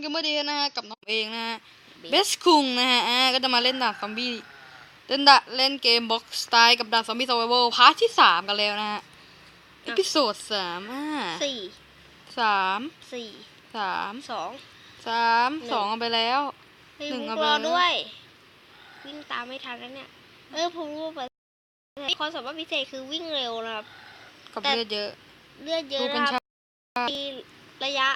เกมเมอร์ดีนะฮะกับน้องเองนะฮะเบสคุงนะฮะอ่าก็จะมาเล่นด่านซอมบี้เล่นดะเล่นเกมบ็อกสไตล์กับด่านซอมบี้ซอร์ไวพาร์ทที่สามกันแล้วนะฮะเอพิโซดสามอ่าสี่สามสี่สามสองสามหนึ่งสองเอาไปแล้วเฮ้ยหนึ่งมุกเอาไปรอแล้วด้วย วิ่งตามไม่ทันแล้วเนี่ย เออผมรู้ไปความสามารถพิเศษคือวิ่งเร็วนะครับกับแต่เลือดเยอะเลือดเยดูอะเป็นนะครับชามีระยะ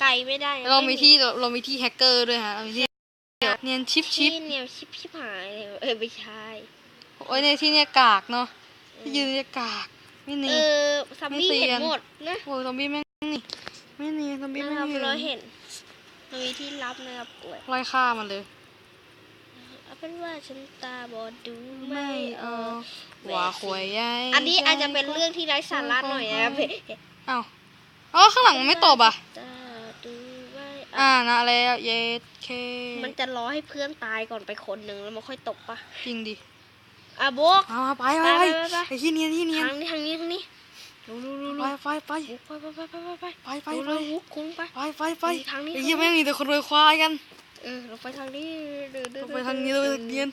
ไกลไม่ได้เรามีที่เราเรามีที่แฮกเกอร์ด้วยฮะเรามีที่เนียนชิปชิที่ปเนี่ยชิปชิปหายเลยเออไม่ใช่โอ้ยในที่เนี่ยกากเนาะที่ยืนเนี่ยกากไม่เอเนียนอซัมบี้ไม่เซียนเห็นหมดนะโอ้ยซอมบี้แม่งนี่ไม่เนียนซอมบี้นะไม่ครับเนียเรานเห็นเรามีที่รับนะครับโอ้ยไล่ฆ่ามันเลยเอาเป็นว่าฉันตาบอดดูไม่ไม่เออออกว่าขวยใหญ่อันนี้อาจจะเป็นเรื่องที่ไร้สาระหน่อยนะครับเอ้าอ๋อข้างหลังมันไม่ตบอะตาดูไม่ อ่าอะนะแล้วเยสเคมันจะรอให้เพื่อนตายก่อนไปคนหนึ่งแล้วมันค่อยตกปะจริงดิอะโบกเอาไปไปไปไปไปไปไอ้ที่เนียนที่เนียนทางนี้ทางนี้ทางนี้ดูดูดูไปดูไปไปไปไปไปไปไปไปไปไปดูไปเร็ววุ้คุ้งไปไปไปไปทางนี้ไอ้เหี้ยแม่งมีแต่คนรวยควายกันเออเราไปทางนี้ดูดูเราไปทางนี้เราไปทางเนียน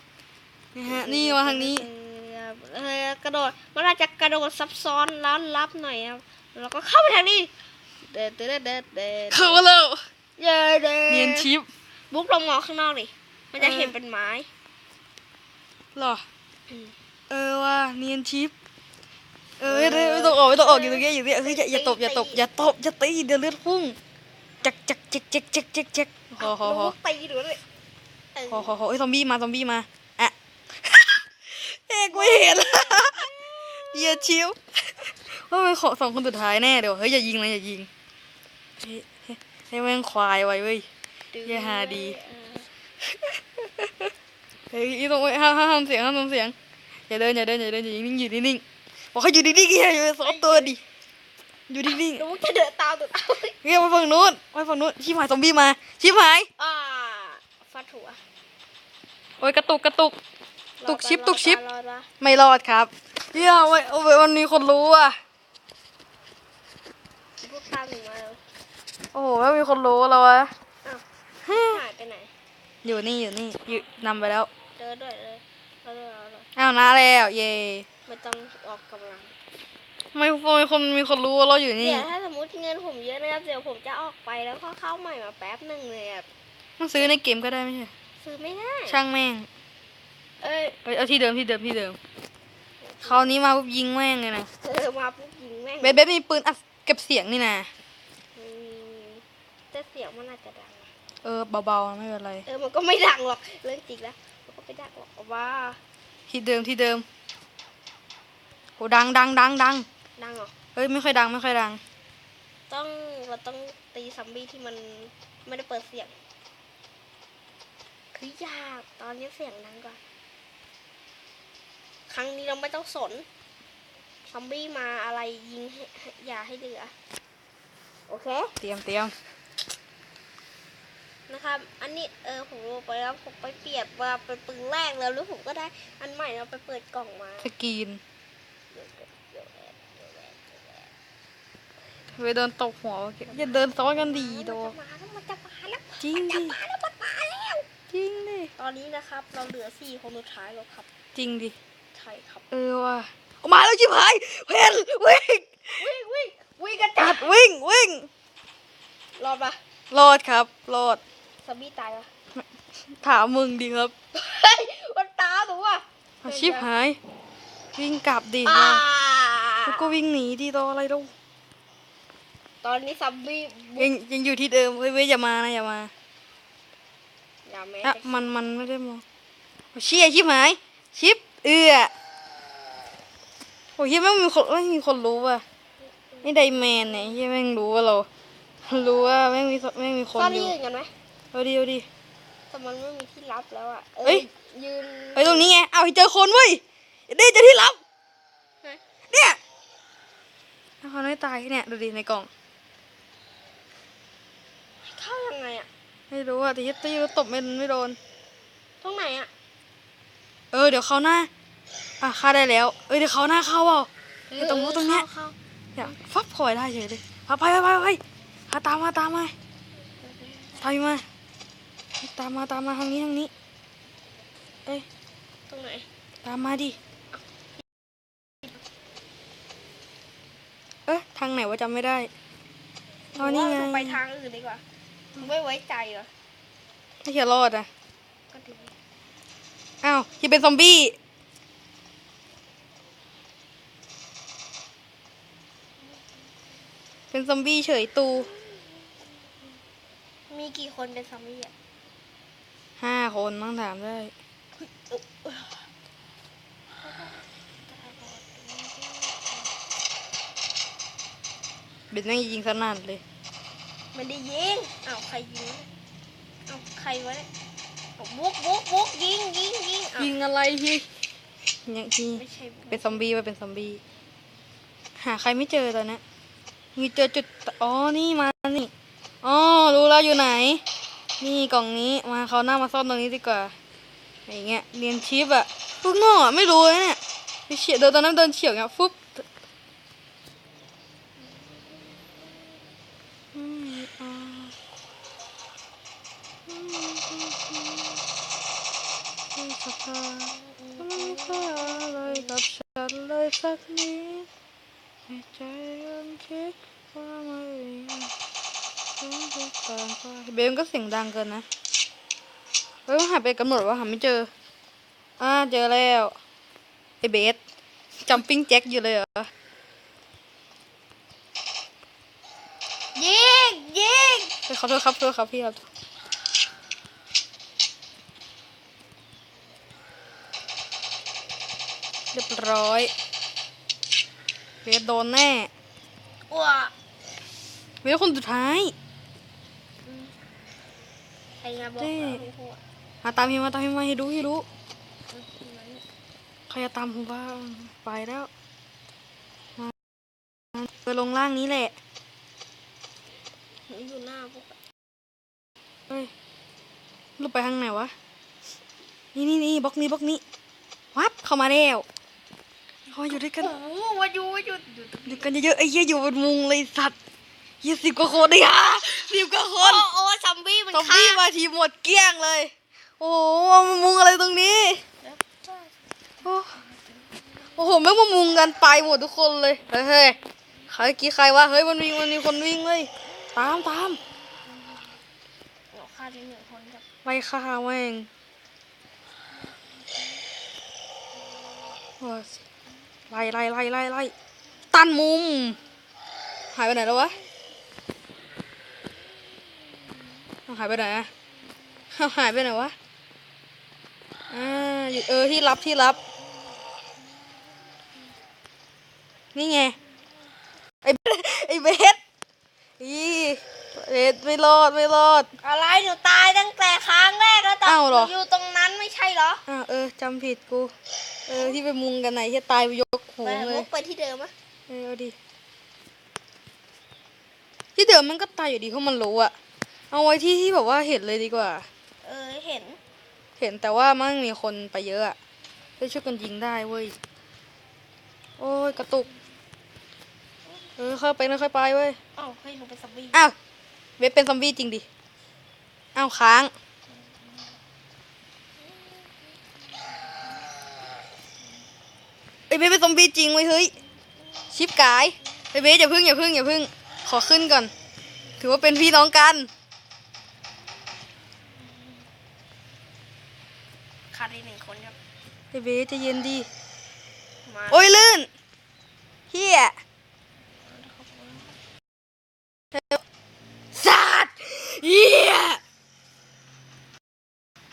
นี่ฮะนี่มาทางนี้เออกระโดดมันอาจจะกระโดดซับซ้อนแล้วลับหน่อยครับแล้วก็เข้าไปทางนี้เดินเดินเดินเดินเข้ามาแล้ว เดินเดินเนียนชิปบุ๊กลองมองข้างนอกดิมันจะเออเห็นเป็นไม้เหรออืมเออว่าเนียนชิป เออไม่ไม่ต้องออกไม่ต้องออกอยู่ตรงนี้อยู่ตรงนี้เฮ้ยอย่าอย่าตบอย่าตบอย่าตบอย่าตีเดี๋ยวเลือดพุ่งจักจักจักจักจักจักจักโอ้โหแล้วบุ๊กตีดูเลยเออโอ้โหโอ้ยซอมบี้มาซอมบี้มาอะเอกไม่เห็นเหี้ยชิวว่าเป็นของสองคนสุดท้ายแน่เดี๋ยวเฮ้ยอย่ายิงนะอย่ายิงเฮ้ยเฮ้ย ให้แม่งควายไว้เว้ยอย่าหาดีเออเฮ้ยอีตรงไว้ห้ามห้ามทำเสียงห้ามทำเสียง อย่าเดินอย่าเดินอย่าเดินอย่านิ่งอยู่นิ่งๆบอกให้อยู่นิ่งๆอย่าอย่าซอฟตัวดิ อยู่นิ่งแล้วบุ๊กจะเดินตามตัวตามๆเฮ้ยไปฝั่งนู้นไปฝั่งนู้นชิบหายซอมบี้มาชิบหายอ่าฟาดหัวโอ้ยกระตุกกระตุก ตุกชิปตุกชิปรอดปะไม่รอดครับเหี้ยไว้เอาไว้วันนี้คนรู้อะบุ๊กตามหนูมาแล้ว โอ้โหไม่มีคนรู้แล้ววะ อ้าวหายไปไหน อยู่นี่อยู่นี่อยู่นำไปแล้ว เดินด้วยเลยเราด้วยเราด้วยอ้าวนะแล้ว เย่ไม่ต้องออกกำลัง ไม่มีคนมีคนรู้ว่าเราอยู่นี่เดี๋ยวถ้าสมมติเงินผมเยอะนะครับ เดี๋ยวผมจะออกไปแล้วก็เข้าใหม่มาแป๊บหนึ่งเลยอะต้องซื้อในเกมก็ได้ไม่ใช่ ซื้อไม่ได้ ช่างแม่งเอ้ยเอ้ยเอาที่เดิมที่เดิมที่เดิม คราวนี้มาปุ๊บยิงแม่งเลยนะเออมาปุ๊บยิงแม่งเบสเบสมีปืนอัดเก็บเสียงนี่นะอืม แต่เสียงมันอาจจะดัง เออเบาๆไม่เป็นไร เออมันก็ไม่ดังหรอกเรื่องจริงแล้วมันก็ไม่ดังหรอกเอาว่าที่เดิมที่เดิมโหดังดังดังดังดังเหรอเฮ้ยไม่ค่อยดังไม่ค่อยดัง ต้องเราต้องตีซัมบี้ที่มันไม่ได้เปิดเสียง คือยากตอนนี้เสียงดังกว่า ครั้งนี้เราไม่ต้องสนซัมบี้มาอะไรยิงให้ให้อย่าให้เหลือ โอเค เตรียมเตรียม นะครับ อันนี้เออผมลงไปแล้วผมไปเปลี่ยนมาเป็นปืนแรกแล้วแล้วผมก็ได้อันใหม่เราไปเปิดกล่องมาสกรีนไปเดินตกหัวอย่าเดินซ้อนกันดีโดมันจะมาแล้วมันจะมาแล้วจริงดิมาแล้วมันมาแล้วจริงดิตอนนี้นะครับ เราเหลือสี่คนสุดท้ายแล้วครับ จริงดิใช่ครับ เออว่ะเอามาแล้วชิบหายเพนวิ่งวิ่งวิ่งวิ่งกันจัจัดดวิ่งวิ่งรอดปะรอดครับรอด ซัมบี้ตายปะถามมึงดีครับเฮ้ยมันตามหนูอะเอาชิบหาย วิ่งกลับดิอ่าแล้วก็วิ่งหนีดิรออะไรดูตอนนี้ซัมบี้บุยังยังอยู่ที่เดิมเว้ยเว้ยอย่ามานะอย่ามาอย่าแม้อะแต่มันมันไม่ได้มองเอาเชี่ยชิบหายชิปเอือโอ้ยเหี้ยแม่งมีคนไม่มีคนรู้ว่ะนี่ไดแมนเนี่ยเฮียแม่งรู้ว่าเรารู้ว่าแม่งมีแม่งมีคนก็อยืยู่นกันไหม เอาดิเอาดิแต่มันไม่มีที่รับแล้วอะเอ้ย ยืนไปตรงนี้ไง เอาเจอคนเว้ยเด้เจอที่ลับไหนเนี่ยถ้าเขาไม่ตายเนี่ยดูดิในกล่อง เข้ายังไงอะ ไม่รู้อะแต่ฮิตตี้ตบไม่ไม่โดน ตรงไหนอะ เออเดี๋ยวเขาหน้า อะฆ่าได้แล้ว เอ้ยเดี๋ยวเขาหน้าเข้าเปล่าเออตรงนู้นตรงเนี้ยเข้าอย่าฟับคอยได้เฉยเลยพาไปไปไปไปพาตามมาตามมาทตามพี่มา ตามมาตามมาทางนี้ทางนี้ เอ้ย ตรงไหน ตามมาดิ เอ๊ะทางไหนวะจำไม่ได้อ๋อนี่ไงหรือว่าเราไปทางอื่นดีกว่าไม่ไว้ใจเหรอไม่เขียรอดอะก็ดีอ้าวที่เป็นซอมบี้เป็นซอมบี้เฉยตู มีกี่คนเป็นซอมบี้อะ ห้าคนต้องถามได้เบ็ดแม่งยิงสนั่นเลยไม่ได้ยิงอ้าวใครยิงวะเนี่ยอ้าวใครวะเนี่ยอ้าวบุกบุกบุกยิงยิงยิงอ้าวยิงอะไรพี่เนี่ยที่ไม่ใช่เป็นซอมบี้ไปเป็นซอมบี้หาใครไม่เจอตอนเนี้ยมีเจอจุด อ๋อ นี่มา นี่ อ๋อ รู้แล้วอยู่ไหน นี่กล่องนี้มาเขาหน้ามาซ่อนตรงนี้ดีกว่าอย่างเงี้ยเรียนชิปอะลูกน้องอะไม่รู้เนี่ยไปเฉียดเดินตอนนั้นเดินเฉียวเงี้ยฟุ๊บสักไม่มีค่าอะไรกับฉันเลยสักนิดในใจยังคิดว่าไม่ เบลก็เสียงดังเกินนะเฮ้ยมันหายไปกันหมดวะหาไม่เจอ อ่าเจอแล้วไอเบสจัมปิ้งแจ็คอยู่เลยเหรอยิงยิงไปขอโทษครับขอโทษครับพี่ครับเรียบร้อยเบสโดนแน่ว้าเบสคนสุดท้าย ใครมาบอกเจ้เราไม่พูดมาตามพี่มาตามพี่มาให้ดูให้ดูอืมนั้นใครจะตามผมบ้างไปแล้วมาไปลงล่างนี้แหละมันอยู่หน้าพวกอะเฮ้ยลูกไปทางไหนวะ นี่นี่นี่บล็อกนี้บล็อกนี้ วับเข้ามาแล้วเขาอยู่ด้วยกันโอ้โหมาอยู่มาอยู่อยู่ตรงอยู่กันเยอะๆไอ้เหี้ยอยู่บนมุงเลยสัตว์ยี่สิบกว่าคนเลยฮะสิบกว่าคโอ้นโอ้ซอมบี้มัน ซอมฆ่าบี้มาทีหมดเกลี้ยงเลย โอ้โหเอามามุงอะไรตรงนี้โอ้โอ้โหแม่งมามุงกันไปหมดทุกคนเลยเฮ้ยเฮ้ยใครกี่ใครวะ เฮ้ยมันวิ่งมันมีคนวิ่งเลยตามตามเราฆ่าได้หนึ่งคนครับไล่ฆ่าแม่งโอ้ยไล่ไล่ไล่ไล่ไล่ตันมุม หายไปไหนแล้ววะ เอาหายไปไหนอะเอาหายไปไหนวะ อ่าอยู่เออที่รับที่รับ นี่ไง ไอ้เบสไอ้เบสอีเบสไม่รอดไม่รอด อะไรหนูตายตั้งแต่ครั้งแรกแล้วตอนอ้าวเหรอนูอยู่ตรงนั้นไม่ใช่เหรออ่าเออจำผิดกู เออที่ไปมุงกันไหนที่ตายไปยกโหไปงเลวยกไปที่เดิมอะเออเอาดิที่เดิมมันก็ตายอยู่ดีเพราะมันรู้อะ เอาไว้ที่ที่แบบว่าเห็นเลยดีกว่า เออเห็น เห็นแต่ว่ามันมีคนไปเยอะอะได้ช่วยกันยิงได้เว้ย โอ้ยกระตุก เออค่อยไปนะค่อยไปเว้ย อ้าวเฮ้ยหนูเป็นซอมบี้อ้าวเว็บเป็นซอมบี้จริงดิ อ้าวค้าง เอ้ยเว็บเป็นซอมบี้จริงเว้ยเฮ้ย ชิปกายเอ้ยเว็บอย่าพึ่งอย่าพึ่งอย่าพึ่ง ขอขึ้นก่อน ถือว่าเป็นพี่น้องกัน คนครับเอ้ยเว็บใจะเย็นดีมาโอ้ยลื่นเฮียสัตว์เฮีย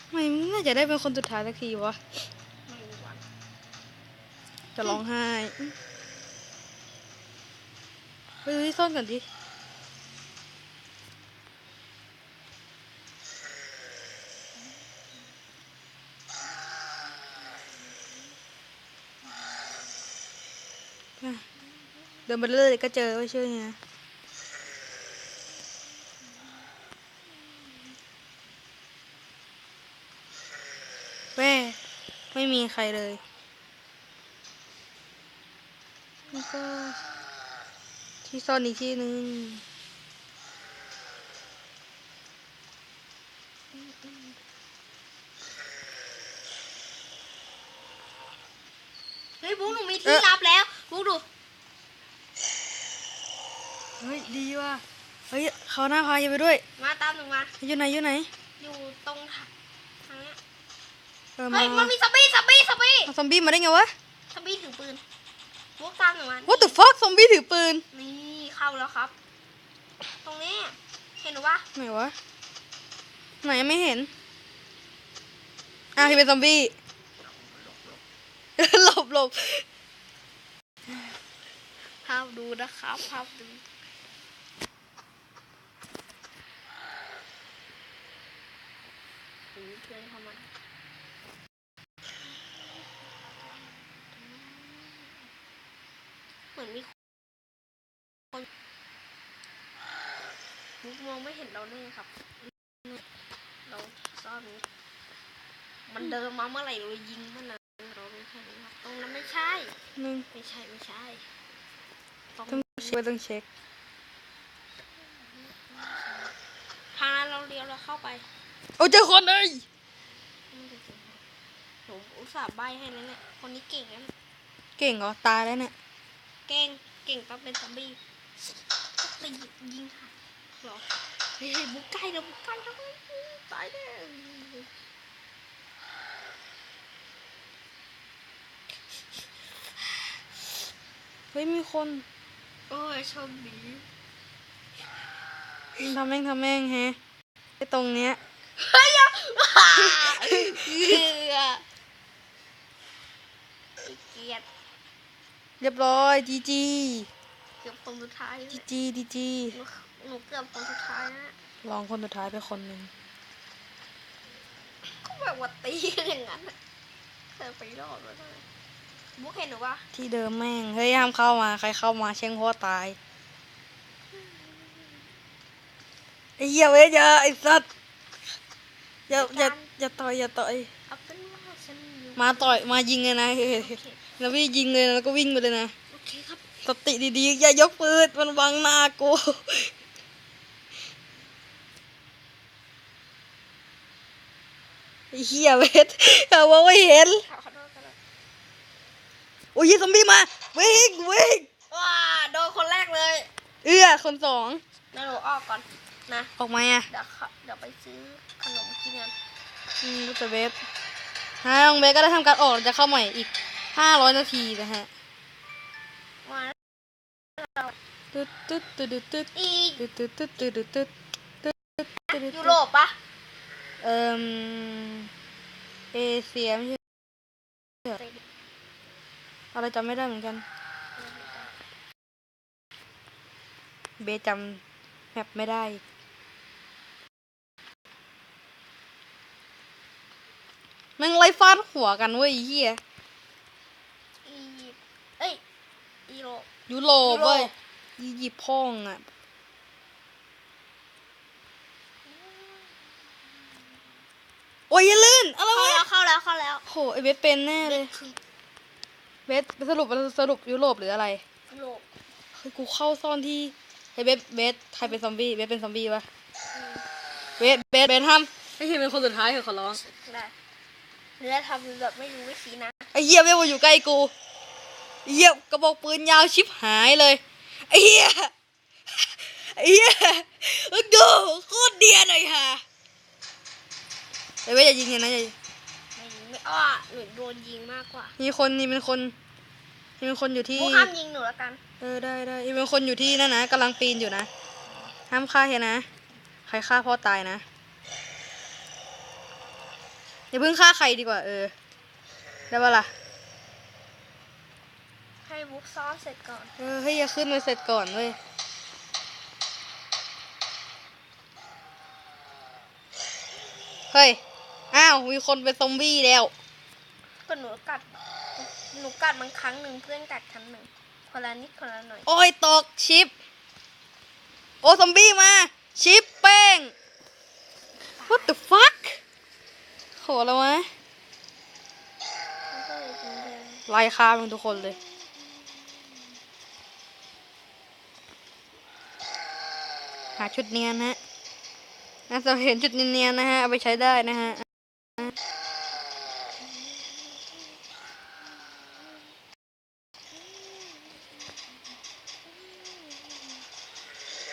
ทำไมมึงน่าจะได้เป็นคนสุดท้ายสักทีวะไม่รู้วันจะร้องไห้เฮ้ยซ่อนก่อนดิ เดินไปเรื่อยๆก็เจอไม่เชื่อไงนะแม่ไม่มีใครเลยแล้วก็ที่ซ่อนอีกที่หนึ่ง เฮ้ยบุ๊กหนูมีที่ลับแล้วบุ๊กดู เฮ้ยดีว่ะเฮ้ยเขาหน้าพาอย่าไปด้วย มาตามหนูมา อยู่ไหนอยู่ไหน อยู่ตรงทางทางเนี้ยเออเฮ้มายมันมีซอมบี้ซอมบี้ซอมบี้เอาซอมบี้มาได้ไงวะ ซอมบี้ถือปืนบุ๊กตามหนูมา What the fuck ซอมบี้ถือปืน นี่เข้าแล้วครับ ตรงนี้ เห็นหนูปะไหนวะ ไหนไม่เห็น อะที่เป็นซอมบี้ หลบหลบภาพดูนะครับภาพดูอุ๊ย เพื่อนเข้ามาเหมือนมีคนบุ๊กมองไม่เห็นเราแน่ครับ เราซ่อนนี้มันเดินมาเมื่อไหร่เรายิงมันเลยเรารู้แค่นี้ครับตรงนั้นไม่ใช่หนึ่งไม่ใช่ไม่ใช่ตรงต้องเช็คต้องเช็คทางนั้นเราเลี้ยวเราเข้าไปโอ้เจอคนเลย ผมอุตส่าห์ใบให้นั่นแหละคนนี้เก่งนะเก่งเหรอ ตายแล้วเนี่ย เก่ง เก่งต้องเป็นซอมบี้ไปยิงยิงค่ะหรอเฮ้ยบุกใกล้แล้วบุกใกล้แล้วตายแน่เฮ้ยมีคน โอ้ยโชคดีทำแม่งทำแม่งแฮะไอ้ตรงเนี้ย เฮ้ยอะเกลือไอ้เกลียดเรียบร้อยจีจีเกือบคนสุดท้ายเลจียจีจีจีหนูหนูเกือบคนสุดท้ายนะลองคนสุดท้ายไปคนหนึ่งก็แบบว่าตีกันอย่างนั้นอะเธอไปรอดมาได้บุ๊กเห็นหนูปะที่เดิมแม่งเฮ้ยห้ามเข้ามาใครเข้ามาเช่งพ่อตายไอ้เหี้ยเว้ยอย่าไอ้สัตว์ อย่าอย่าอย่าต่อยอย่าต่อยเอาเป็นว่าฉันอยู่มาต่อยมายิงเลยนะเฮ้ยโอเคแล้วพี่ยิงเลยนะแล้วก็วิ่งไปเลยนะโอเคครับสติดีๆอย่ายกปืนมันบังหน้ากูไอ้เหี้ยเวทอย่าว่าไม่เห็นขอขอโทษขอโทษโอ้ยซอมบี้มาวิ่งวิ่งว้าโดนคนแรกเลย เอื้อคนสองเดี๋ยวหนูออกก่อนนะ ออกมาอะเดี๋ยวเขาเดี๋ยวไปซื้อ ขนมกินกันอืมรู้จักเบสฮะน้องเบสก็ได้ทำการออกจะเข้าใหม่อีกห้าร้อยนาทีนะฮะมาตึ๊ดตึ๊ดตึ๊ดตึ๊ดอีกตึ๊ดตึ๊ดตึ๊ดตึ๊ดตึ๊ดตึ๊ดตึ๊ดตึ๊ดตึ๊ดตึ๊ดยุโรปปะเอ่มเอเชียไม่ใช่อะไรจำไม่ได้เหมือนกันเบสจำแมปไม่ได้ ม่งไล่ฟาดหัวกันเว้ยไอ้เฮียอียิปต์เอ้ยอีโรป ยุโรปยุโรปเว้ยอียิปต์พ่องอะ โอ้ยอย่าลื่นอะไรเข้าวะแล้วเข้าแล้วเข้าแล้วโหไอเบสเป็นแน่เลยเบสสรุปสรุปยุโรปหรืออะไรยุโรปเฮ้ยกูเข้าซ่อนที่เฮ้ยเบสเบสใครเป็นซอมบี้เบสเป็นซอมบี้ปะอืมเบสเบสเบสห้ามให้เห็นเป็นคนสุดท้ายเถอะขอร้อง ได้ เนื้อทำแบบไม่รู้ไม่ชี้นะไอ้เหี้ยเบสมาอยู่ใกล้กูไอ้เหี้ยกระบอกปืนยาวชิบหายเลยไอ้เหี้ยไอ้เหี้ยมึงดูโคตรเดียนเลยค่ะไอ้เบสอย่ายิงกันนะอย่าไม่ไม่อ้อหนูโดนยิงมากกว่า มีคนนี่เป็นคนนี่เป็นคนอยู่ที่ผู้ห้ามยิงหนูแล้วกัน เออได้ได้นี่เป็นคนอยู่ที่นั่นนะกำลังปีนอยู่นะ ห้ามฆ่าเฮียนะ ใครฆ่าพ่อตายนะ อย่าเพิ่งฆ่าใครดีกว่าเออ ได้ปะล่ะให้บุ๊กซ้อนเสร็จก่อน เออให้ยอย่าขึ้นมาเสร็จก่อนเว้ยเฮ้ย อ้าว มีคนเป็นซอมบี้แล้ว ก็หนูกัด หนูกัดมันครั้งหนึ่งเพื่อนกัดครั้งหนึ่งคนละนิดคนละหน่อย โอ้ยตกชิป โอ้ซอมบี้มา ชิปเป้ง what the fuck โหแล้ววะมันก็เลยเป็นเรื่องไล่ฆ่ามันทุกคนเลยหาชุดเนียนฮะน่าจะเห็นจุดเนียนๆนะฮะ เอาไปใช้ได้นะฮะ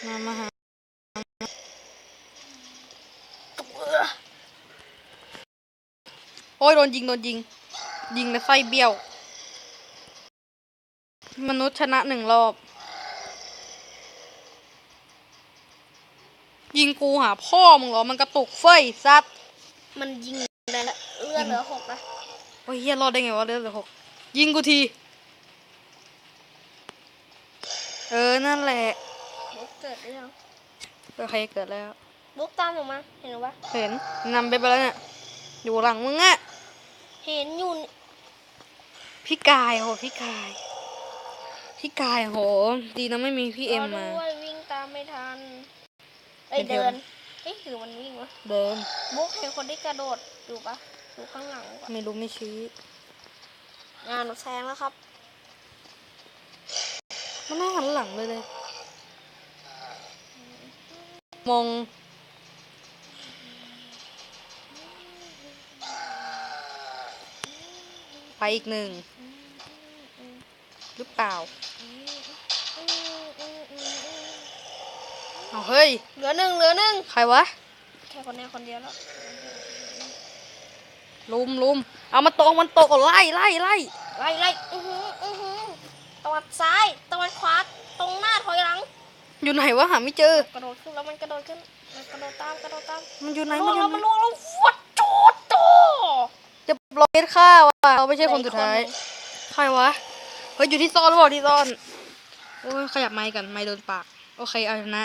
มามาหาโอ้ยโดนยิงโดนยิง ยิงแล้วไส้เบี้ยว มนุษย์ชนะหนึ่งรอบ ยิงกูหาพ่อมึงเหรอ มันกระตุกเฟ้ยซัดมันยิงได้ละเลือดเหลือหกนะโอ้ยเฮียรอดได้ไงวะเลือดเหลือหกยิงกูที เออ นั่นแหละบุ๊กเกิดหรือยังโอเคเกิดแล้วบุ๊กตามออกมา เห็นหรือปะเห็นนำไปไปแล้วเนี่ยอยู่หลังมึงอะ เห็นอยู่นี่พี่กายโหพี่กาย พี่กายโห ดีนะไม่มีพี่เอ็มมารด้วยวิ่งตามไม่ทันเอ้ยเป็นเทวเดินเอ้ยคือมันวิ่งวะเดินบุ๊กเห็นคนที่กระโดดอยู่ปะอยู่ข้างหลังปะไม่รู้ไม่ชี้งานหนูแซงแล้วครับมันน่าหันหลังไปเลยมอง ไปอีกหนึ่งหรือเปล่าเอาเฮ้ย เหลือหนึ่งเหลือหนึ่งใครวะ แค่คนนี้คนเดียวแล้ว ลุมลุมเอามาตรงมันตกเอาไล่ไล่ไล่ไล่ไล่อือหืออือหือตะวันซ้ายตะวันขวาตรงหน้าถอยหลัง อยู่ไหนวะหาไม่เจอ กระโดดขึ้นแล้วมันกระโดดขึ้น มันกระโดดตามกระโดดตาม มันอยู่ไหนล่มัวนงอยู่แล้วไหนมันล่วงแล้วฟัดโจดโจจะ รอเอสฆ่าวะเราไม่ใช่คนสุดท้าย ใครวะ เฮ้ย อยู่ที่ซ่อนหรือเปล่าที่ซ่อน โอ้ยขยับไม้กันไม้โดนปาก โอเค เอาชนะ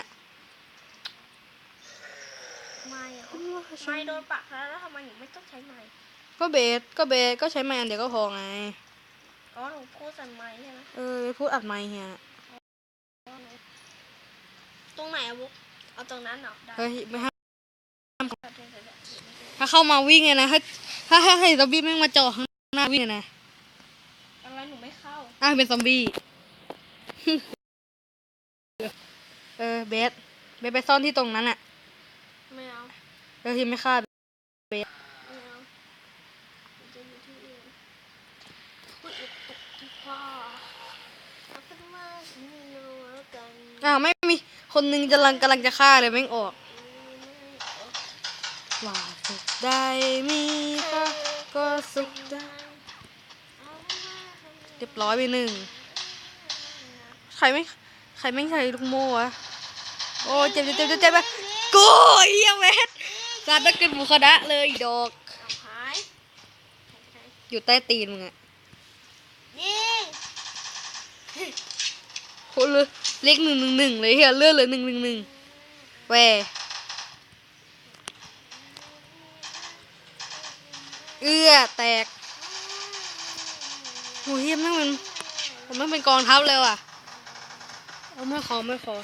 ไม่อะไม่โดนปากแล้วแล้วทำไมหนูไม่ต้องใช้ไม้ก็เบส ก็เบส ก็ใช้ไม้อันเดียวก็พอไง อ๋อ หนูพูดใส่ไม้ใช่ไหมเออ พูดอัดไม้เฮียตรงไหนอะบุ๊กเอาตรงนั้นเหรอได้เฮ้ย ไม่ให้เดี๋ยวเดี๋ยวเดี๋ยวเดี๋ยวถ้าเข้ามาวิ่งไงนะถ้า ถ้าถ้าให้ซอมบี้แม่งมาจ่อข้างหน้าวิ่งไงนะอะไรหนูไม่เข้า อ้าวเป็นซอมบี้ เออเบส เบสไปซ่อนที่ตรงนั้นอะไม่เอาเออที่ไม่ฆ่าไม่เอาหนูจะอยู่ที่อื่นพูดอีกตกที่พ่อเอาเป็นว่าฉันรู้แล้วกันอ้าวไม่มี คนหนึงกำลังกำลังจะฆ่าเลยแม่งออกว่า สุขได้มีค่าก็สุขได้เรียบร้อยไปหนึ่ง ใครไม่ ใครไม่ใช่ลูกโม่วะ โอ้เจ็บเจ็บเจ็บเจ็บเจ็บไปกูเฮียเวทซาดักกินบุคดะเลยดอก อยู่ใต้ตีนมึงอะยิงโคเลยเลขหนึ่งหนึ่งหนึ่งเลยเฮียเลือดเลยหนึ่งหนึ่งหนึ่งแหว เอื้อแตกโหเฮียแม่งมันผมแม่งเป็นกองทัพเลยว่ะ เอาไม่ขอไม่ขอ